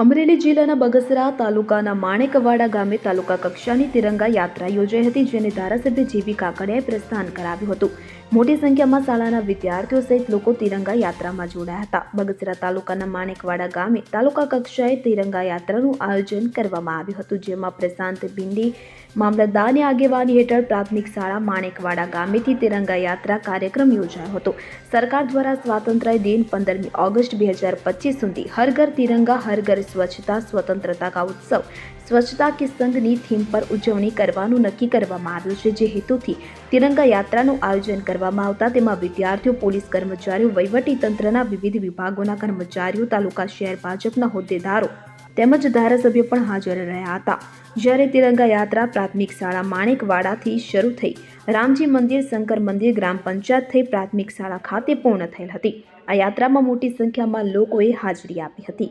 અમરેલી જિલ્લાના બગસરા તાલુકાના માણેકવાડા ગામે તાલુકા કક્ષાની તિરંગા યાત્રા યોજાઈ હતી, જેને ધારાસભ્ય જીવી કાકડિયાએ પ્રસ્થાન કરાવ્યું હતું. મોટી સંખ્યામાં શાળાના વિદ્યાર્થીઓ સહિત લોકો તિરંગા યાત્રામાં જોડાયા હતા. બગસરા તાલુકાના માણેકવાડા ગામે તાલુકા કક્ષાએ તિરંગા યાત્રાનું આયોજન કરવામાં આવ્યું હતું, જેમાં પ્રશાંત બિંડી મામલતદારની આગેવાની હેઠળ પ્રાથમિક શાળા માણેકવાડા ગામેથી તિરંગા યાત્રા કાર્યક્રમ યોજાયો હતો. સરકાર દ્વારા સ્વાતંત્ર્ય દિન પંદરમી ઓગસ્ટ બે હજાર પચીસ સુધી હર ઘર તિરંગા, હર ઘર સ્વચ્છતા, સ્વતંત્રતા કા ઉત્સવ. સ્વચ્છતા કે સંઘની થીમ પર ઉજવણી કરવાનું નક્કી કરવામાં આવ્યું છે, જે હેતુથી તિરંગા યાત્રાનું આયોજન કરવામાં આવતા તેમાં વિદ્યાર્થીઓ, પોલીસ કર્મચારીઓ, વહીવટી તંત્રના વિવિધ વિભાગોના કર્મચારીઓ, તાલુકા શહેર ભાજપના હોદ્દેદારો તેમજ ધારાસભ્યો પણ હાજર રહ્યા હતા. જ્યારે તિરંગા યાત્રા પ્રાથમિક શાળા માણેકવાડાથી શરૂ થઈ, રામજી મંદિર, શંકર મંદિર ગ્રામ પંચાયત થઈ પ્રાથમિક શાળા ખાતે પૂર્ણ થયેલ હતી. આ યાત્રામાં મોટી સંખ્યામાં લોકોએ હાજરી આપી હતી.